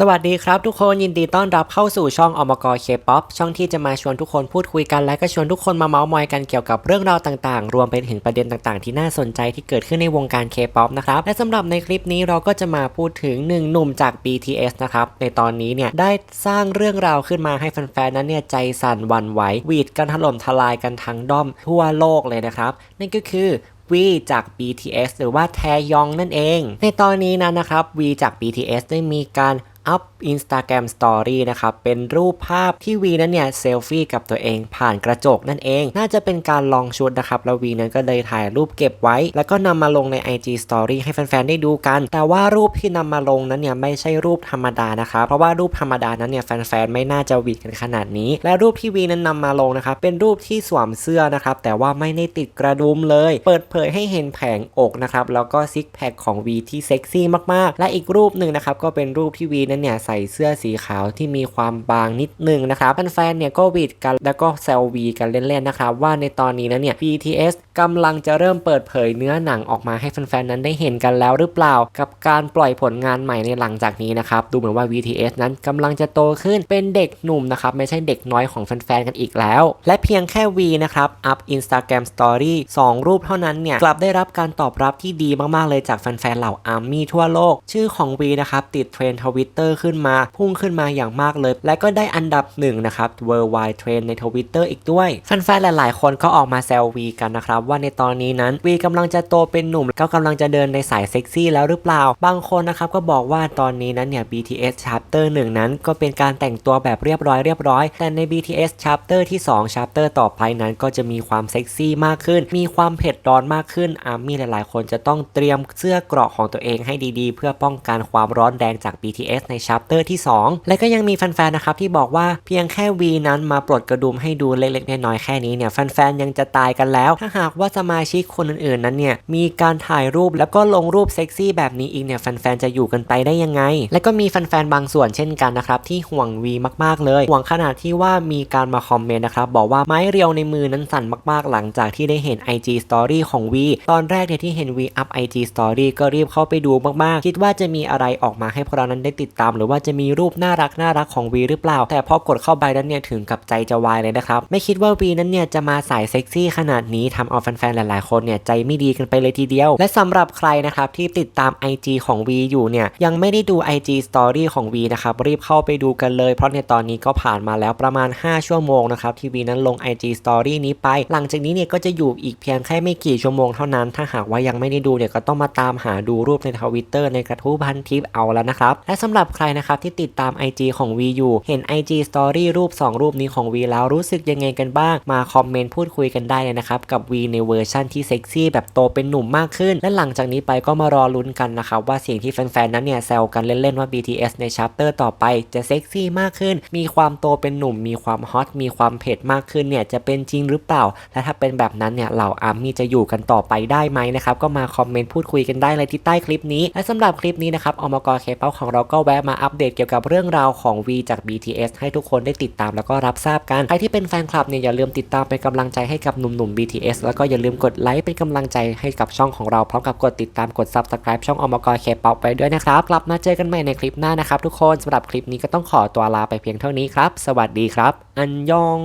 สวัสดีครับทุกคนยินดีต้อนรับเข้าสู่ช่องอมกเคป๊อปช่องที่จะมาชวนทุกคนพูดคุยกันและก็ชวนทุกคนมาเมาส์มอยกันเกี่ยวกับเรื่องราวต่างๆ รวมไปถึงประเด็นต่างๆ ที่น่าสนใจที่เกิดขึ้นในวงการเคป๊อปนะครับและสำหรับในคลิปนี้เราก็จะมาพูดถึงหนึ่งหนุ่มจาก BTS นะครับในตอนนี้เนี่ยได้สร้างเรื่องราวขึ้นมาให้แฟนๆนั้นเนี่ยใจสั่นวันไหวหวีดกันถล่มทลายกันทั้งด้อมทั่วโลกเลยนะครับนั่นก็คือวีจาก BTS หรือว่าแทยองนั่นเอง ในตอนนี้นั้นนะครับวีจาก BTS ได้มีการ อัพ Instagram Story นะครับ เป็นรูปภาพที่วีนั้นเนี่ยเซลฟี่กับตัวเองผ่านกระจกนั่นเอง น่าจะเป็นการลองชุดนะครับ แล้ววีนั้นก็เลยถ่ายรูปเก็บไว้ แล้วก็นำมาลงใน IG Story ให้แฟนๆ ได้ดูกัน แต่ว่ารูปที่นำมาลงนั้นเนี่ยไม่ใช่รูปธรรมดานะครับ เพราะว่ารูปธรรมดานั้นเนี่ยแฟนๆ ไม่น่าจะวีดกันขนาดนี้ และรูปที่วีนั้นนำมาลงนะครับ เป็นรูปที่สวมเสื้อนะครับ แต่ว่าไม่ได้ติดกระดุมเลย เปิดเผยให้เห็นแผงอกนะครับ แล้วก็ซิกแพคของวีที่เซ็กซี่มากๆ และอีกรูปหนึ่งนะครับ ก็เป็นรูปที่วีนั้นเนี่ยใส่เสื้อสีขาวที่มีความบางนิดนึงนะครับแฟนๆเนี่ยก็วีดกันแล้วก็แซววีกันเล่นๆนะครับว่าในตอนนี้นะเนี่ย BTS กำลังจะเริ่มเปิดเผยเนื้อหนังออกมาให้แฟนๆนั้นได้เห็นกันแล้วหรือเปล่า กับการปล่อยผลงานใหม่ในหลังจากนี้นะครับดูเหมือนว่า BTS นั้นกำลังจะโตขึ้นเป็นเด็กหนุ่มนะครับไม่ใช่เด็กน้อยของแฟนๆกันอีกแล้ว และเพียงแค่วีนะครับอัพ Instagram Story 2 รูปเท่านั้นเนี่ยกลับได้รับการตอบรับที่ดีมากๆเลยจากแฟนๆเหล่าอาร์มี่ทั่วโลก ชื่อของวีนะครับติดเทรนด์ทวิตเตอร์ขึ้นมา พุ่งขึ้นมาอย่างมากเลย และก็ได้อันดับหนึ่งนะครับ Worldwide Trend ในทวิตเตอร์อีกด้วยแฟนๆหลายๆ คนก็ออกมาแซววีกันนะครับ ว่าในตอนนี้นั้นวีกำลังจะโตเป็นหนุ่มก็กำลังจะเดินในสายเซ็กซี่แล้วหรือเปล่า บางคนนะครับก็บอกว่าตอนนี้นั้นเนี่ย BTS Chapter 1 นั้นก็เป็นการแต่งตัวแบบเรียบร้อยเรียบร้อย แต่ใน BTS Chapter ที่ 2 Chapter ต่อไปนั้นก็จะมีความเซ็กซี่มากขึ้น มีความเผ็ดร้อนมากขึ้นอาร์มี่หลายๆ คนจะต้องเตรียมเสื้อเกราะของตัวเองให้ดีๆ เพื่อป้องกันความร้อนแรงจาก BTS ใน Chapter ที่ 2 และก็ยังมีแฟนๆนะครับที่บอกว่าเพียงแค่วีนั้นมาปลดกระดุมให้ดูเล็กๆน้อยๆแค่นี้เนี่ยแฟนๆยังจะตายกันแล้ว ถ้าหากว่าสมาชิกคนอื่นๆนั้นเนี่ยมีการถ่ายรูปแล้วก็ลงรูปเซ็กซี่แบบนี้อีกเนี่ยแฟนๆจะอยู่กันไปได้ยังไง และก็มีแฟนๆบางส่วนเช่นกันนะครับที่ห่วงวีมากๆเลยห่วงขนาดที่ว่ามีการมาคอมเมนต์นะครับบอกว่าไม้เรียวในมือนั้นสั่นมากๆหลังจากที่ได้เห็น IG Story ของวีตอนแรกเนี่ยที่เห็นวีอัพ IG Story ก็รีบเข้าไปดูมากๆ คิดว่าจะมีอะไรออกมาให้พวกเรานั้นได้ติดตาม หรือว่าจะมีรูปน่ารักน่ารักของวีหรือเปล่า แต่พอกดเข้าไปนั้นเนี่ยถึงกับใจจะวายเลยนะครับ ไม่คิดว่าวีนั้นเนี่ยจะมาสายเซ็กซี่ขนาดนี้ทำเอาแฟนๆหลายๆคนเนี่ยใจไม่ดีกันไปเลยทีเดียว และสำหรับใครนะครับที่ติดตาม IG ของวีอยู่เนี่ยยังไม่ได้ดู IG Story ของวีนะครับรีบเข้าไปดูกันเลย เพราะในตอนนี้ก็ผ่านมาแล้วประมาณ 5 ชั่วโมงนะครับที่วีนั้นลง IG Story นี้ไป หลังจากนี้เนี่ยก็จะอยู่อีกเพียงแค่ไม่กี่ชั่วโมงเท่านั้น ถ้าหากว่ายังไม่ได้ดูเนี่ยก็ต้องมาตามหาดูรูปในทวิตเตอร์ในกระทู้พันทิปเอาแล้วนะครับและสำหรับใครนะครับที่ติดตาม IG ของวีอยู่เห็น IG Story รูป 2 รูปนี้ของวีแล้วรู้สึกยังไงกันบ้าง มาคอมเมนต์พูดคุยกันได้เลยนะครับ กับวีในเวอร์ชั่นที่เซ็กซี่แบบโตเป็นหนุ่มมากขึ้น และหลังจากนี้ไปก็มารอลุ้นกันนะครับ ว่าสิ่งที่แฟนๆ นั้นเนี่ยแซวกันเล่นๆ ว่า BTS ในชัปเตอร์ต่อไปจะเซ็กซี่มากขึ้น มีความโตเป็นหนุ่ม มีความฮอต มีความเผ็ดมากขึ้นเนี่ยจะเป็นจริงหรือเปล่า และถ้าเป็นแบบนั้นเนี่ยเหล่าอาร์มี่จะอยู่กันต่อไปได้ไหมนะครับ ก็มาคอมเมนต์พูดคุยกันได้เลยที่ใต้คลิปนี้ และสำหรับคลิปนี้นะครับอมกเคป๊อของเราก็แวะมาอัปเดตเกี่ยวกับเรื่องราวของ V จาก BTS ให้ทุกคนได้ติดตามแล้วก็รับทราบกัน ใครที่เป็นแฟนคลับเนี่ยอย่าลืมติดตามเป็นกำลังใจให้กับหนุ่มๆ BTS แล้วก็อย่าลืมกดไลค์เป็นกำลังใจให้กับช่องของเราพร้อมกับกดติดตามกด Subscribe ช่องอมกเคป๊อปไปด้วยนะครับกลับมาเจอกันใหม่ในคลิปหน้านะครับทุกคนสำหรับคลิปนี้ก็ต้องขอตัวลาไปเพียงเท่านี้ครับ สวัสดีครับ อันยอง